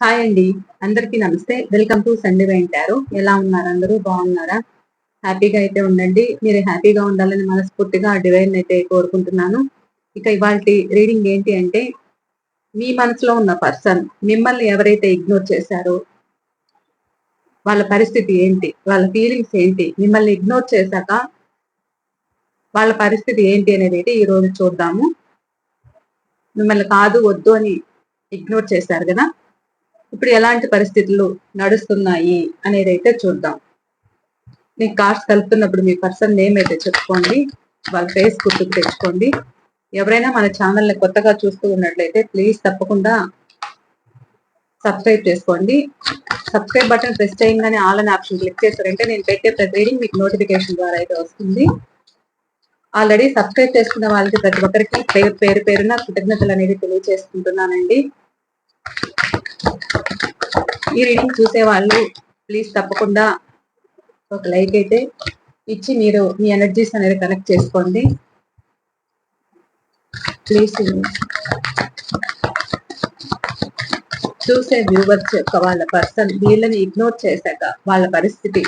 Hi అండి. అందరికీ నమస్తే. వెల్కమ్ టు సండే వెంటారు ఎలా ఉన్నారు అందరూ? బాగున్నారా? హ్యాపీగా అయితే ఉండండి. మీరు హ్యాపీగా ఉండాలని మనస్ఫూర్తిగా డివైన్ అయితే కోరుకుంటున్నాను. ఇక ఇవాళ రీడింగ్ ఏంటి అంటే మీ మనసులో ఉన్న పర్సన్ మిమ్మల్ని ఎవరైతే ఇగ్నోర్ చేశారో వాళ్ళ పరిస్థితి ఏంటి? వాళ్ళ ఫీలింగ్స్ ఏంటి? మిమ్మల్ని ఇగ్నోర్ చేశాక వాళ్ళ పరిస్థితి ఏంటి అనేది అయితే ఈరోజు చూద్దాము. మిమ్మల్ని కాదు వద్దు అని ఇగ్నోర్ చేశారు కదా? ఇప్పుడు ఎలాంటి పరిస్థితులు నడుస్తున్నాయి అనేది అయితే చూద్దాం. మీకు కార్డ్స్ కలుపుతున్నప్పుడు మీ పర్సన్ నేమ్ అయితే చెప్పుకోండి వాళ్ళ ఫేస్ గుర్తుకు తెచ్చుకోండి. ఎవరైనా మన ఛానల్ని కొత్తగా చూస్తూ ఉన్నట్లయితే ప్లీజ్ తప్పకుండా సబ్స్క్రైబ్ చేసుకోండి. సబ్స్క్రైబ్ బటన్ ప్రెస్ చేయగానే ఆల్ అనే ఆప్షన్ క్లిక్ చేశారంటే నేను పెట్టే ప్రతి రీడింగ్ మీకు నోటిఫికేషన్ ద్వారా అయితే వస్తుంది. ఆల్రెడీ సబ్స్క్రైబ్ చేసుకున్న వాళ్ళకి ప్రతి ఒక్కరికి పేరు పేరు పేరున కృతజ్ఞతలు అనేది తెలియజేసుకుంటున్నానండి. ఈ రీడింగ్ చూసే వాళ్ళు ప్లీజ్ తప్పకుండా ఒక లైక్ అయితే ఇచ్చి మీరు మీ ఎనర్జీస్ అనేది కనెక్ట్ చేసుకోండి. ప్లీజ్ చూసే వ్యూవర్స్ యొక్క వాళ్ళ పర్సన్ వీళ్ళని ఇగ్నోర్ చేశాక వాళ్ళ పరిస్థితి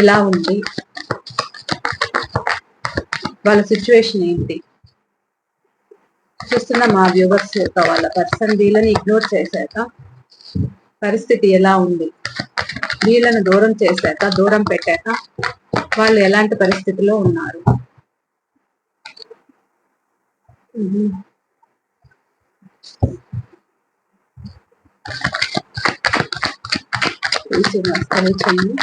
ఎలా ఉంది? వాళ్ళ సిచ్యువేషన్ ఏంటి? చూస్తున్న మా వ్యూవర్స్ యొక్క వాళ్ళ పర్సన్ వీళ్ళని ఇగ్నోర్ చేశాక పరిస్థితి ఎలా ఉంది? వీళ్ళను దూరం చేశాక దూరం పెట్టాక వాళ్ళు ఎలాంటి పరిస్థితిలో ఉన్నారు? చేయండి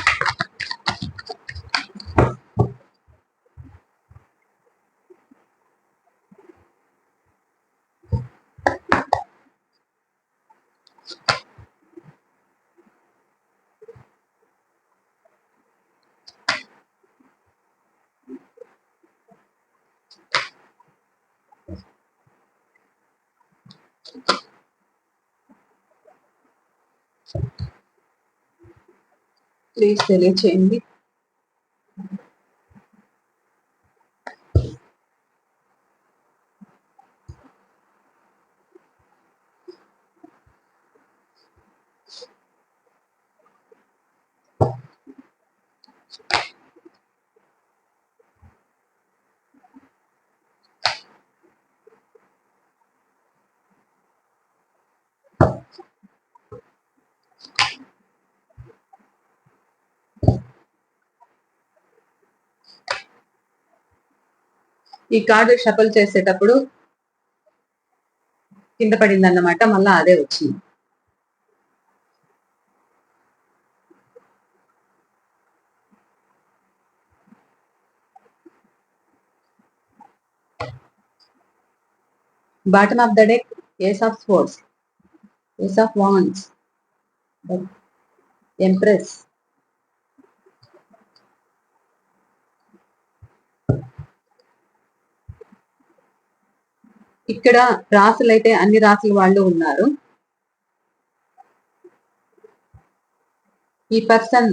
ప్లీజ్ తెలియచేయండి. ఈ కార్డు షఫల్ చేసేటప్పుడు కింద పడింది అన్నమాట మళ్ళా అదే వచ్చింది. Bottom of the deck ace of spades ace of wands empress ఇక్కడ రాసులు అయితే అన్ని రాసుల వాళ్ళు ఉన్నారు. ఈ పర్సన్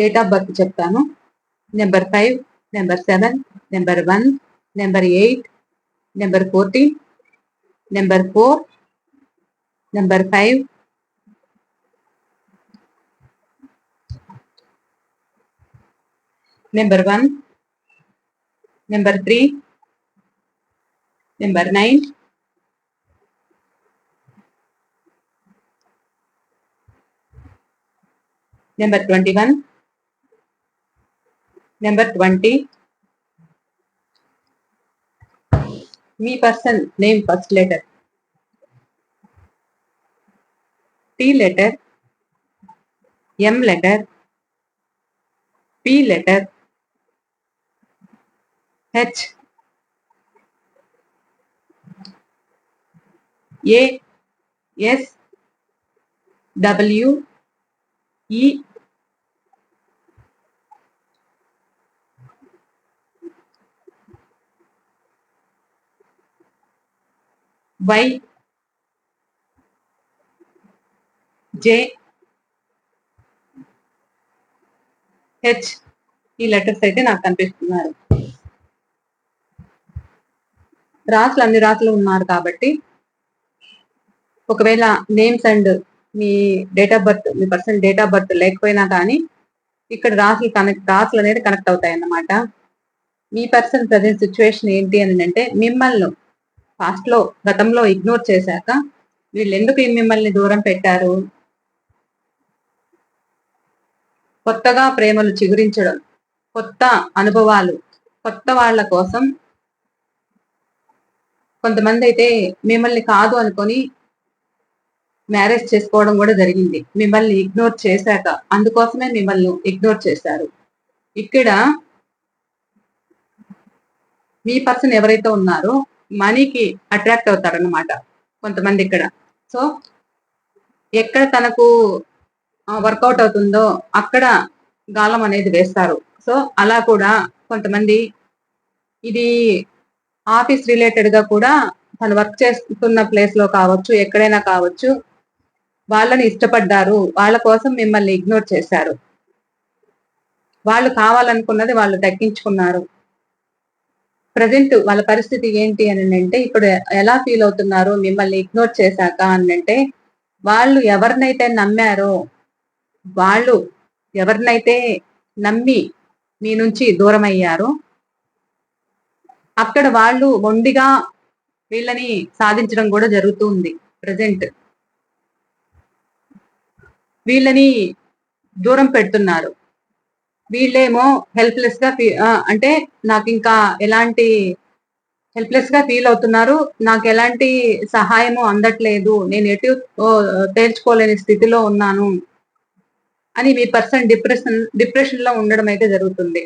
డేట్ ఆఫ్ బర్త్ చెప్తాను. Number five number seven number one number eight number fourteen number four number five. Number one number 3 number 9 number 21 number 20 me person name first letter t letter m letter p letter H A S W E Y J H E letters అయితే నాకు కనిపిస్తున్నారు రాసులు అన్ని రాసులు ఉన్నారు కాబట్టి ఒకవేళ names and మీ డేట్ ఆఫ్ బర్త్ మీ పర్సన్ డేట్ ఆఫ్ బర్త్ లేకపోయినా కానీ ఇక్కడ రాసులు కనెక్ట్ రాసులు అనేది కనెక్ట్ అవుతాయి అన్నమాట మీ పర్సన్ ప్రజెంట్ సిచ్యువేషన్ ఏంటి అని అంటే మిమ్మల్ని ఫాస్ట్లో గతంలో ఇగ్నోర్ చేశాక వీళ్ళు ఎందుకు మిమ్మల్ని దూరం పెట్టారు? కొత్తగా ప్రేమలు చిగురించడం కొత్త అనుభవాలు కొత్త వాళ్ళ కోసం కొంతమంది అయితే మిమ్మల్ని కాదు అనుకొని మ్యారేజ్ చేసుకోవడం కూడా జరిగింది. మిమ్మల్ని ఇగ్నోర్ చేశాక అందుకోసమే మిమ్మల్ని ఇగ్నోర్ చేశారు. ఇక్కడ మీ పర్సన్ ఎవరైతే ఉన్నారో మనీకి అట్రాక్ట్ అవుతారనమాట కొంతమంది ఇక్కడ. సో ఎక్కడ తనకు వర్కౌట్ అవుతుందో అక్కడ గాలం అనేది వేస్తారు. సో అలా కూడా కొంతమంది ఇది ఆఫీస్ రిలేటెడ్గా కూడా తను వర్క్ చేస్తున్న ప్లేస్లో కావచ్చు ఎక్కడైనా కావచ్చు వాళ్ళని ఇష్టపడ్డారు. వాళ్ళ కోసం మిమ్మల్ని ఇగ్నోర్ చేశారు. వాళ్ళు కావాలనుకున్నది వాళ్ళు దక్కించుకున్నారు. ప్రజెంట్ వాళ్ళ పరిస్థితి ఏంటి అని అంటే ఇప్పుడు ఎలా ఫీల్ అవుతున్నారు మిమ్మల్ని ఇగ్నోర్ చేశాక అని అంటే వాళ్ళు ఎవరినైతే నమ్మారో వాళ్ళు ఎవరినైతే నమ్మి మీ నుంచి దూరం అయ్యారో అక్కడ వాళ్ళు మొండిగా వీళ్ళని సాధించడం కూడా జరుగుతుంది ప్రజెంట్ వీళ్ళని దూరం పెడుతున్నారు. వీళ్ళేమో హెల్ప్లెస్గా అంటే నాకు ఇంకా ఎలాంటి హెల్ప్లెస్గా ఫీల్ అవుతున్నారు. నాకు ఎలాంటి సహాయము అందట్లేదు. నేను ఎటు తేల్చుకోలేని స్థితిలో ఉన్నాను అని మీ పర్సన్ డిప్రెషన్ డిప్రెషన్లో ఉండడం అయితే జరుగుతుంది.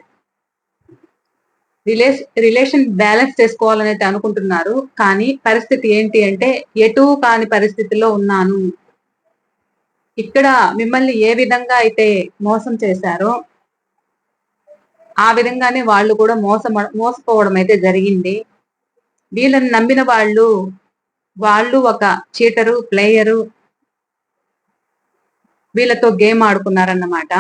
రిలేషన్ బ్యాలెన్స్ చేసుకోవాలని అయితే అనుకుంటున్నారు. కానీ పరిస్థితి ఏంటి అంటే ఎటు కాని పరిస్థితిలో ఉన్నాను. ఇక్కడ మిమ్మల్ని ఏ విధంగా అయితే మోసం చేశారో ఆ విధంగానే వాళ్ళు కూడా మోసం మోసపోవడం అయితే జరిగింది. వీళ్ళని నమ్మిన వాళ్ళు వాళ్ళు ఒక చీటరు ప్లేయరు వీళ్ళతో గేమ్ ఆడుకున్నారన్నమాట.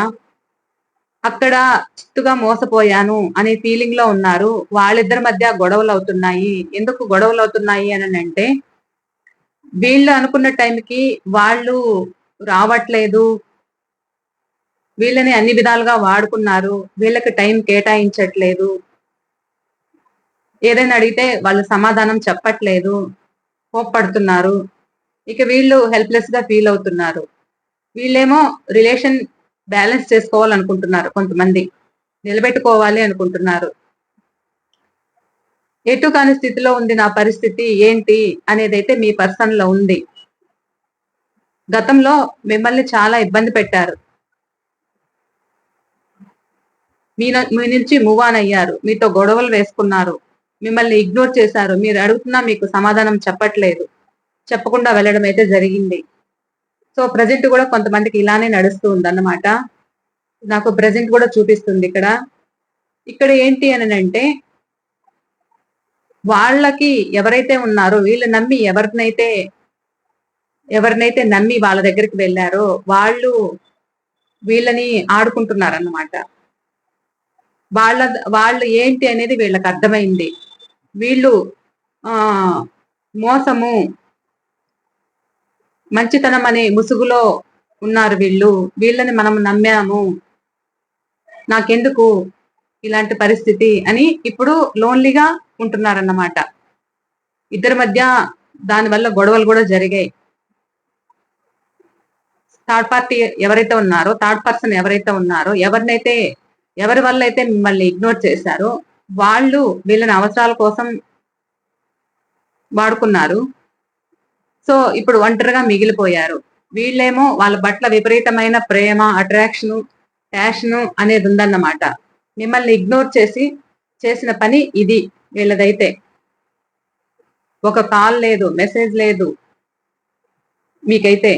అక్కడ చిత్తుగా మోసపోయాను అనే ఫీలింగ్లో ఉన్నారు. వాళ్ళిద్దరి మధ్య గొడవలు అవుతున్నాయి. ఎందుకు గొడవలు అవుతున్నాయి అని అంటే వీళ్ళు అనుకున్న టైంకి వాళ్ళు రావట్లేదు. వీళ్ళని అన్ని విధాలుగా వాడుకున్నారు. వీళ్ళకి టైం కేటాయించట్లేదు. ఏదైనా అడిగితే వాళ్ళు సమాధానం చెప్పట్లేదు. కోప్పడుతున్నారు. ఇక వీళ్ళు హెల్ప్లెస్గా ఫీల్ అవుతున్నారు. వీళ్ళేమో రిలేషన్ బ్యాలెన్స్ చేసుకోవాలనుకుంటున్నారు కొంతమంది. నిలబెట్టుకోవాలి అనుకుంటున్నారు. ఎటు కాని స్థితిలో ఉంది నా పరిస్థితి ఏంటి అనేది అయితే మీ పర్సన్లో ఉంది. గతంలో మిమ్మల్ని చాలా ఇబ్బంది పెట్టారు. మీ మీ నుంచి మూవ్ ఆన్ అయ్యారు. మీతో గొడవలు వేసుకున్నారు. మిమ్మల్ని ఇగ్నోర్ చేశారు. మీరు అడుగుతున్నా మీకు సమాధానం చెప్పట్లేదు. చెప్పకుండా వెళ్ళడం అయితే జరిగింది. సో ప్రజెంట్ కూడా కొంతమందికి ఇలానే నడుస్తూ ఉందన్నమాట. నాకు ప్రజెంట్ కూడా చూపిస్తుంది ఇక్కడ. ఇక్కడ ఏంటి అని అంటే వాళ్ళకి ఎవరైతే ఉన్నారో వీళ్ళు నమ్మి ఎవరినైతే ఎవరినైతే నమ్మి వాళ్ళ దగ్గరికి వెళ్ళారో వాళ్ళు వీళ్ళని ఆడుకుంటున్నారన్నమాట. వాళ్ళ వాళ్ళు ఏంటి అనేది వీళ్ళకి అర్థమైంది. వీళ్ళు మోసము మంచితనం అనే ముసుగులో ఉన్నారు వీళ్ళు. వీళ్ళని మనం నమ్మాము. నాకెందుకు ఇలాంటి పరిస్థితి అని ఇప్పుడు లోన్లీగా ఉంటున్నారన్నమాట. ఇద్దరి మధ్య దానివల్ల గొడవలు కూడా జరిగాయి. థర్డ్ పార్టీ ఎవరైతే ఉన్నారో థర్డ్ పర్సన్ ఎవరైతే ఉన్నారో ఎవరినైతే ఎవరి వల్ల అయితే మిమ్మల్ని ఇగ్నోర్ చేశారో వాళ్ళు వీళ్ళని అవసరాల కోసం వాడుకున్నారు. సో ఇప్పుడు ఒంటరిగా మిగిలిపోయారు. వీళ్ళేమో వాళ్ళ పట్ల విపరీతమైన ప్రేమ అట్రాక్షన్ ప్యాషను అనేది ఉందన్నమాట. మిమ్మల్ని ఇగ్నోర్ చేసి చేసిన పని ఇది వీళ్ళదైతే. ఒక కాల్ లేదు మెసేజ్ లేదు. మీకైతే.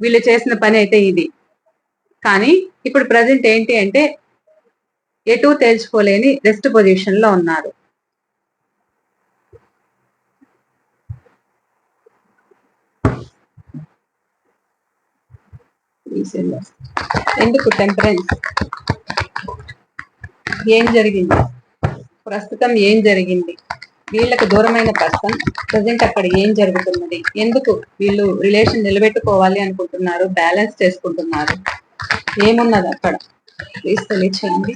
వీళ్ళు చేసిన పని అయితే ఇది. కానీ ఇప్పుడు ప్రజెంట్ ఏంటి అంటే ఎటు తేల్చుకోలేని రెస్ట్ పొజిషన్లో ఉన్నారు. ఉన్నారు ఎందుకు టెంపరెన్స్ ఏం జరిగింది? ప్రస్తుతం ఏం జరిగింది? వీళ్ళకు దూరమైన పర్సన్ ప్రజెంట్ అక్కడ ఏం జరుగుతున్నది? ఎందుకు వీళ్ళు రిలేషన్ నిలబెట్టుకోవాలి అనుకుంటున్నారు బ్యాలెన్స్ చేసుకుంటున్నారు? ఏమున్నది అక్కడ? ప్లీజ్ తెలియచేయండి.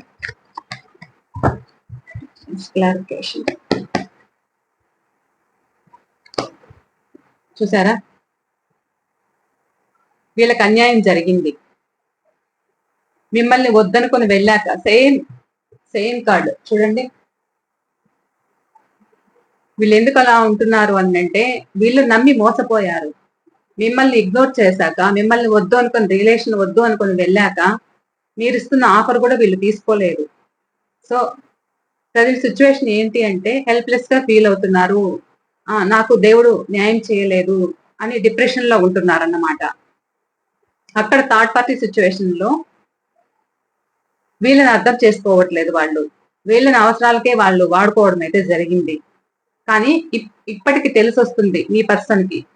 క్లారిఫికేషన్ చూసారా? వీళ్ళకి అన్యాయం జరిగింది. మిమ్మల్ని వద్దనుకొని వెళ్ళాక సేమ్ సేమ్ కార్డు చూడండి. వీళ్ళు ఎందుకు అలా ఉంటున్నారు అని అంటే వీళ్ళు నమ్మి మోసపోయారు. మిమ్మల్ని ఇగ్నోర్ చేశాక మిమ్మల్ని వద్దు అనుకుని రిలేషన్ వద్దు అనుకుని వెళ్ళాక మీరు ఇస్తున్న ఆఫర్ కూడా వీళ్ళు తీసుకోలేదు. సో ప్రజెంట్ సిచ్యువేషన్ ఏంటి అంటే హెల్ప్లెస్గా ఫీల్ అవుతున్నారు. ఆ, నాకు దేవుడు న్యాయం చేయలేదు అని డిప్రెషన్లో ఉంటున్నారు అన్నమాట అక్కడ థర్డ్ పార్టీ సిచ్యువేషన్లో వీళ్ళని అర్థం చేసుకోవట్లేదు వాళ్ళు. వీళ్ళని అవసరాలకే వాళ్ళు వాడుకోవడం అయితే జరిగింది. కానీ ఇప్- ఇప్పటికి తెలిసి వస్తుంది మీ పర్సన్కి.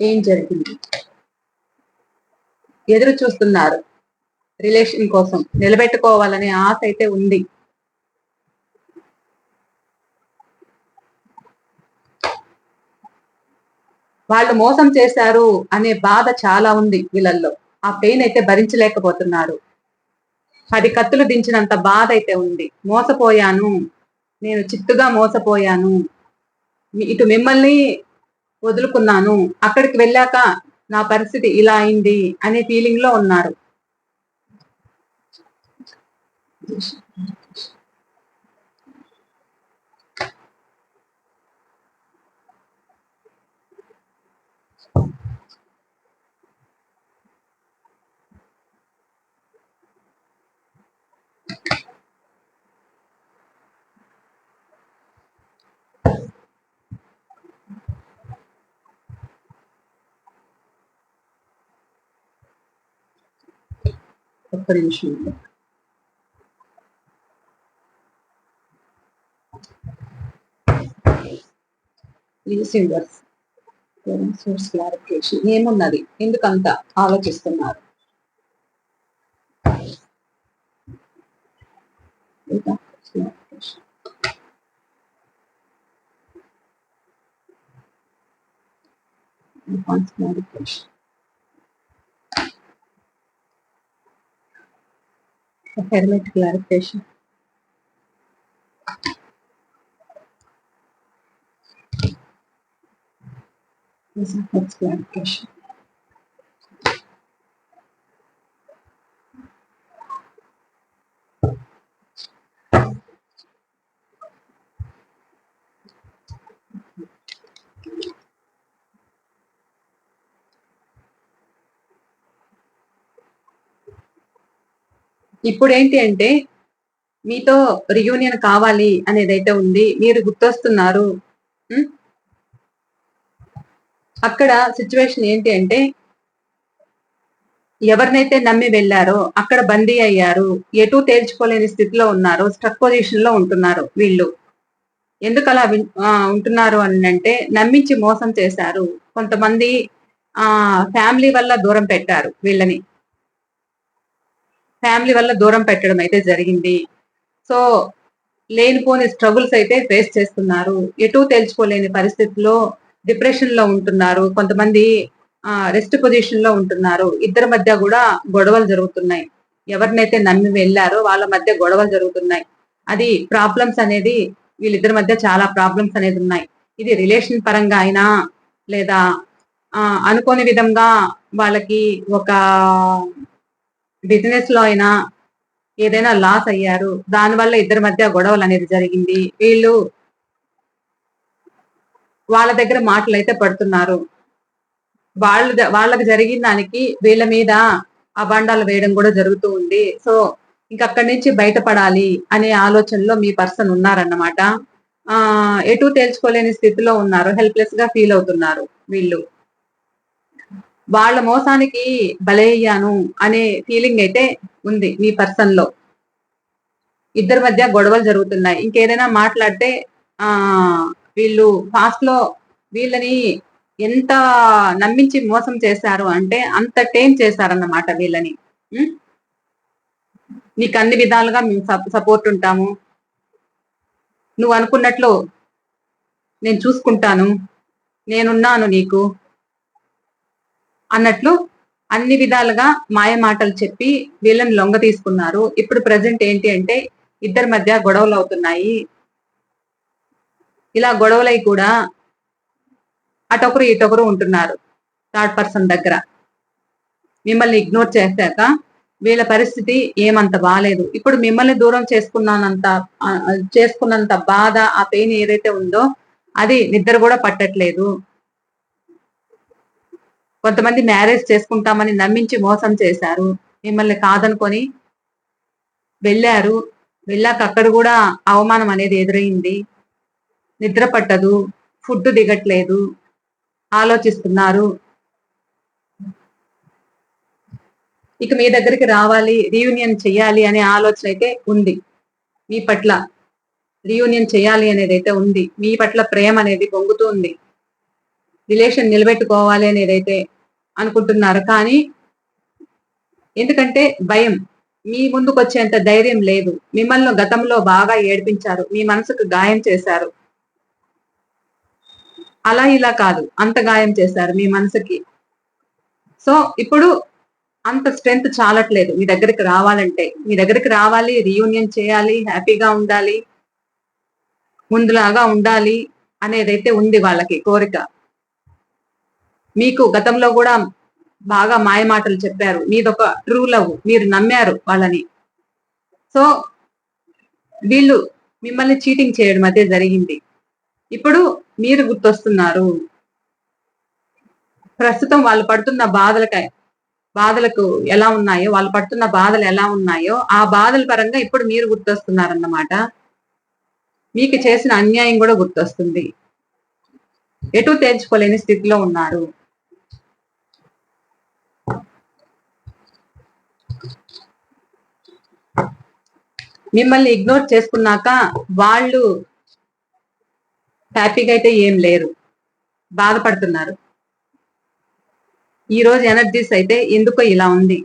ఏం జరిగింది? ఎదురు చూస్తున్నారు. రిలేషన్ కోసం నిలబెట్టుకోవాలనే ఆశ అయితే ఉంది. వాళ్ళు మోసం చేశారు అనే బాధ చాలా ఉంది వీళ్ళల్లో. ఆ పెయిన్ అయితే భరించలేకపోతున్నారు. పది కత్తులు దించినంత బాధ అయితే ఉంది. మోసపోయాను. నేను చిత్తుగా మోసపోయాను. ఇటు మిమ్మల్ని వదులుకున్నాను. అక్కడికి వెళ్ళాక నా పరిస్థితి ఇలా అయింది అనే ఫీలింగ్లో ఉన్నారు. ఒక్క నిమిషం సోర్స్ క్లారిఫికేషన్ ఏమున్నది? ఎందుకంత ఆలోచిస్తున్నారు? Clarification helmet clarification. This is clarification. ఇప్పుడు ఏంటి అంటే మీతో రియూనియన్ కావాలి అనేది అయితే ఉంది మీరు గుర్తొస్తున్నారు అక్కడ సిచ్యువేషన్ ఏంటి అంటే ఎవరినైతే నమ్మి వెళ్ళారో అక్కడ బందీ అయ్యారు ఎటు తేల్చుకోలేని స్థితిలో ఉన్నారు స్ట్రక్ పొజిషన్లో ఉంటున్నారు వీళ్ళు. ఎందుకు అలా ఉంటున్నారు అని అంటే నమ్మించి మోసం చేశారు కొంతమంది ఆ ఫ్యామిలీ వల్ల దూరం పెట్టారు వీళ్ళని. ఫ్యామిలీ వల్ల దూరం పెట్టడం అయితే జరిగింది. సో లేనిపోని స్ట్రగుల్స్ అయితే ఫేస్ చేస్తున్నారు. ఎటు తేల్చుకోలేని పరిస్థితుల్లో డిప్రెషన్లో ఉంటున్నారు. కొంతమంది రెస్ట్ పొజిషన్లో ఉంటున్నారు. ఇద్దరి మధ్య కూడా గొడవలు జరుగుతున్నాయి. ఎవరినైతే నమ్మి వెళ్ళారో వాళ్ళ మధ్య గొడవలు జరుగుతున్నాయి. అది ప్రాబ్లమ్స్ అనేది వీళ్ళిద్దరి మధ్య చాలా ప్రాబ్లమ్స్ అనేది ఉన్నాయి. ఇది రిలేషన్ పరంగా అయినా లేదా అనుకోని విధంగా వాళ్ళకి ఒక బిజినెస్లో అయినా ఏదైనా లాస్ అయ్యారు దానివల్ల ఇద్దరి మధ్య గొడవలు అనేది జరిగింది. వీళ్ళు వాళ్ళ దగ్గర మాటలు అయితే పడుతున్నారు. వాళ్ళు వాళ్ళకి జరిగిన దానికి వీళ్ళ మీద అబాండాలు వేయడం కూడా జరుగుతూ ఉంది. సో ఇంక అక్కడి నుంచి బయటపడాలి అనే ఆలోచనలో మీ పర్సన్ ఉన్నారన్నమాట. ఆ ఎటు తేల్చుకోలేని స్థితిలో ఉన్నారు. హెల్ప్లెస్గా ఫీల్ అవుతున్నారు వీళ్ళు. వాళ్ళ మోసానికి బలయ్యాను అనే ఫీలింగ్ అయితే ఉంది మీ పర్సన్లో. ఇద్దరి మధ్య గొడవలు జరుగుతున్నాయి. ఇంకేదైనా మాట్లాడితే ఆ వీళ్ళు ఫాస్ట్లో వీళ్ళని ఎంత నమ్మించి మోసం చేశారు అంటే అంత టైం చేశారన్నమాట వీళ్ళని. నీకు అన్ని విధాలుగా మేము సపోర్ట్ ఉంటాము. నువ్వు అనుకున్నట్లు నేను చూసుకుంటాను. నేనున్నాను నీకు. అన్నట్లు అన్ని విధాలుగా మాయ మాటలు చెప్పి వీళ్ళని లొంగ తీసుకున్నారు. ఇప్పుడు ప్రజెంట్ ఏంటి అంటే ఇద్దరి మధ్య గొడవలు అవుతున్నాయి. ఇలా గొడవలై కూడా అటొకరు ఇటొకరు ఉంటున్నారు థర్డ్ పర్సన్ దగ్గర. మిమ్మల్ని ఇగ్నోర్ చేశాక వీళ్ళ పరిస్థితి ఏమంత బాగాలేదు ఇప్పుడు మిమ్మల్ని దూరం చేసుకున్నానంత చేసుకున్నంత బాధ ఆ పెయిన్ ఏదైతే ఉందో అది నిద్ర కూడా పట్టట్లేదు. కొంతమంది మ్యారేజ్ చేసుకుంటామని నమ్మించి మోసం చేశారు. మిమ్మల్ని కాదనుకొని వెళ్ళారు. వెళ్ళాక అక్కడ కూడా అవమానం అనేది ఎదురైంది. నిద్ర పట్టదు. ఫుడ్ దిగట్లేదు. ఆలోచిస్తున్నారు. ఇక మీ దగ్గరికి రావాలి. రీయూనియన్ చెయ్యాలి అనే ఆలోచన అయితే ఉంది. మీ పట్ల రీయూనియన్ చేయాలి అనేది అయితే ఉంది. మీ పట్ల ప్రేమ అనేది పొంగుతూ ఉంది. రిలేషన్ నిలబెట్టుకోవాలి అనేది అయితే అనుకుంటున్నారు. కానీ ఎందుకంటే భయం. మీ ముందుకు వచ్చేంత ధైర్యం లేదు. మిమ్మల్ని గతంలో బాగా ఏడిపించారు. మీ మనసుకు గాయం చేశారు. అలా ఇలా కాదు. అంత గాయం చేశారు మీ మనసుకి. సో ఇప్పుడు అంత స్ట్రెంగ్త్ చాలట్లేదు. మీ దగ్గరికి రావాలంటే. మీ దగ్గరికి రావాలి రీయూనియన్ చేయాలి హ్యాపీగా ఉండాలి ముందులాగా ఉండాలి అనేదైతే ఉంది వాళ్ళకి కోరిక. మీకు గతంలో కూడా బాగా మాయ మాటలు చెప్పారు. మీదొక ట్రూ లవ్ మీరు నమ్మారు వాళ్ళని. సో వీళ్ళు మిమ్మల్ని చీటింగ్ చేయడం అదే జరిగింది. ఇప్పుడు మీరు గుర్తొస్తున్నారు. ప్రస్తుతం వాళ్ళు పడుతున్న బాధలకై బాధలకు ఎలా ఉన్నాయో వాళ్ళు పడుతున్న బాధలు ఎలా ఉన్నాయో ఆ బాధల పరంగా ఇప్పుడు మీరు గుర్తొస్తున్నారన్నమాట. మీకు చేసిన అన్యాయం కూడా గుర్తొస్తుంది. ఎటు తేల్చుకోలేని స్థితిలో ఉన్నారు. మిమ్మల్ని ఇగ్నోర్ చేసుకున్నాక వాళ్ళు హ్యాపీగా అయితే ఏం లేరు. బాధపడుతున్నారు. ఈ రోజు ఎనర్జీస్ అయితే ఎందుకో ఇలా ఉంది.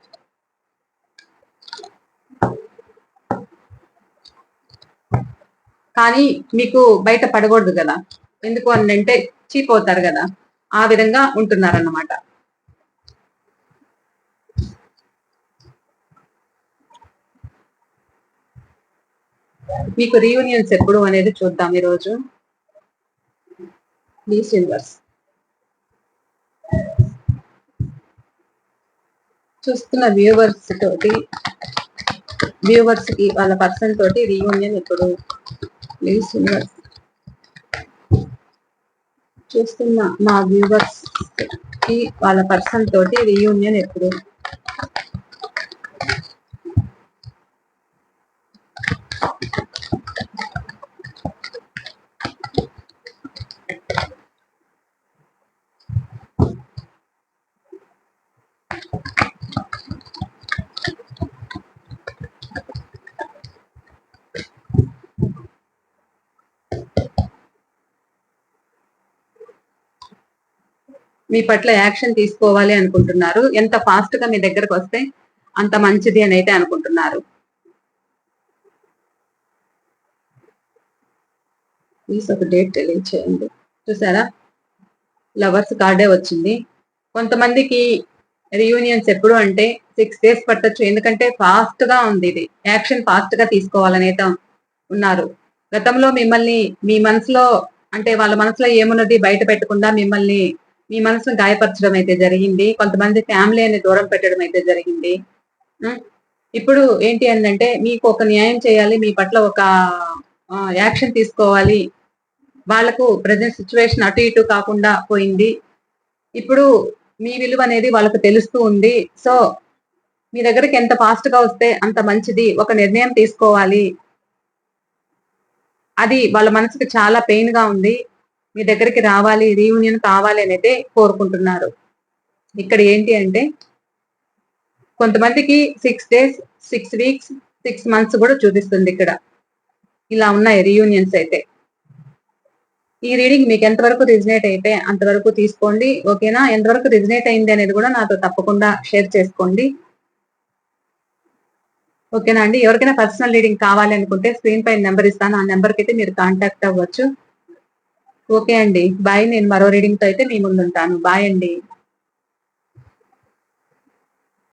కానీ మీకు బయట పడకూడదు కదా. ఎందుకు అని అంటే చీప్ అవుతారు కదా. ఆ విధంగా ఉంటున్నారన్నమాట. మీకు రీయూనియన్స్ ఎప్పుడు అనేది చూద్దాం ఈరోజు. ప్లీజ్ యూనివర్స్ చూస్తున్న వ్యూవర్స్ తోటి వ్యూవర్స్కి వాళ్ళ పర్సన్ తోటి రీయూనియన్ ఇప్పుడు ప్లీజ్ యూనివర్స్ చూస్తున్న మా వ్యూవర్స్కి వాళ్ళ పర్సన్ తోటి రీయూనియన్ ఎప్పుడు? మీ పట్ల యాక్షన్ తీసుకోవాలి అనుకుంటున్నారు. ఎంత ఫాస్ట్గా మీ దగ్గరకు వస్తే అంత మంచిది అని అయితే అనుకుంటున్నారు. ప్లీజ్ ఒక డేట్ తెలియచేయండి చూసారా? లవర్స్ కార్డే వచ్చింది. కొంతమందికి రియూనియన్స్ ఎప్పుడు అంటే సిక్స్ డేస్ పట్టచ్చు. ఎందుకంటే ఫాస్ట్గా ఉంది ఇది. యాక్షన్ ఫాస్ట్గా తీసుకోవాలని అయితే ఉన్నారు. గతంలో మిమ్మల్ని మీ మనసులో అంటే వాళ్ళ మనసులో ఏమున్నది బయట పెట్టకుండా మిమ్మల్ని మీ మనసును గాయపరచడం అయితే జరిగింది. కొంతమంది ఫ్యామిలీ అని దూరం పెట్టడం అయితే జరిగింది. ఇప్పుడు ఏంటి అంటే మీకు ఒక న్యాయం చేయాలి మీ పట్ల ఒక యాక్షన్ తీసుకోవాలి. వాళ్ళకు ప్రజెంట్ సిచ్యువేషన్ అటు ఇటు కాకుండా పోయింది. ఇప్పుడు మీ విలువ అనేది వాళ్ళకు తెలుస్తూ ఉంది. సో మీ దగ్గరికి ఎంత ఫాస్ట్గా వస్తే అంత మంచిది. ఒక నిర్ణయం తీసుకోవాలి. అది వాళ్ళ మనసుకి చాలా పెయిన్గా ఉంది. మీ దగ్గరికి రావాలి రీయూనియన్ కావాలి అని అయితే కోరుకుంటున్నారు. ఇక్కడ ఏంటి అంటే కొంతమందికి six days six weeks six months కూడా చూపిస్తుంది ఇక్కడ. ఇలా ఉన్నాయి రీయూనియన్స్ అయితే. ఈ రీడింగ్ మీకు ఎంతవరకు రిజనేట్ అయితే అంతవరకు తీసుకోండి ఓకేనా? ఎంతవరకు రిజనేట్ అయింది అనేది కూడా నాతో తప్పకుండా షేర్ చేసుకోండి. ఓకేనా అండి? ఎవరికైనా పర్సనల్ రీడింగ్ కావాలి అనుకుంటే స్క్రీన్ పైన నెంబర్ ఇస్తాను. ఆ నెంబర్కి అయితే మీరు కాంటాక్ట్ అవ్వచ్చు. ఓకే అండి. బాయ్. నేను మరో రీడింగ్తో అయితే మీ ముందు ఉంటాను బాయ్ అండి.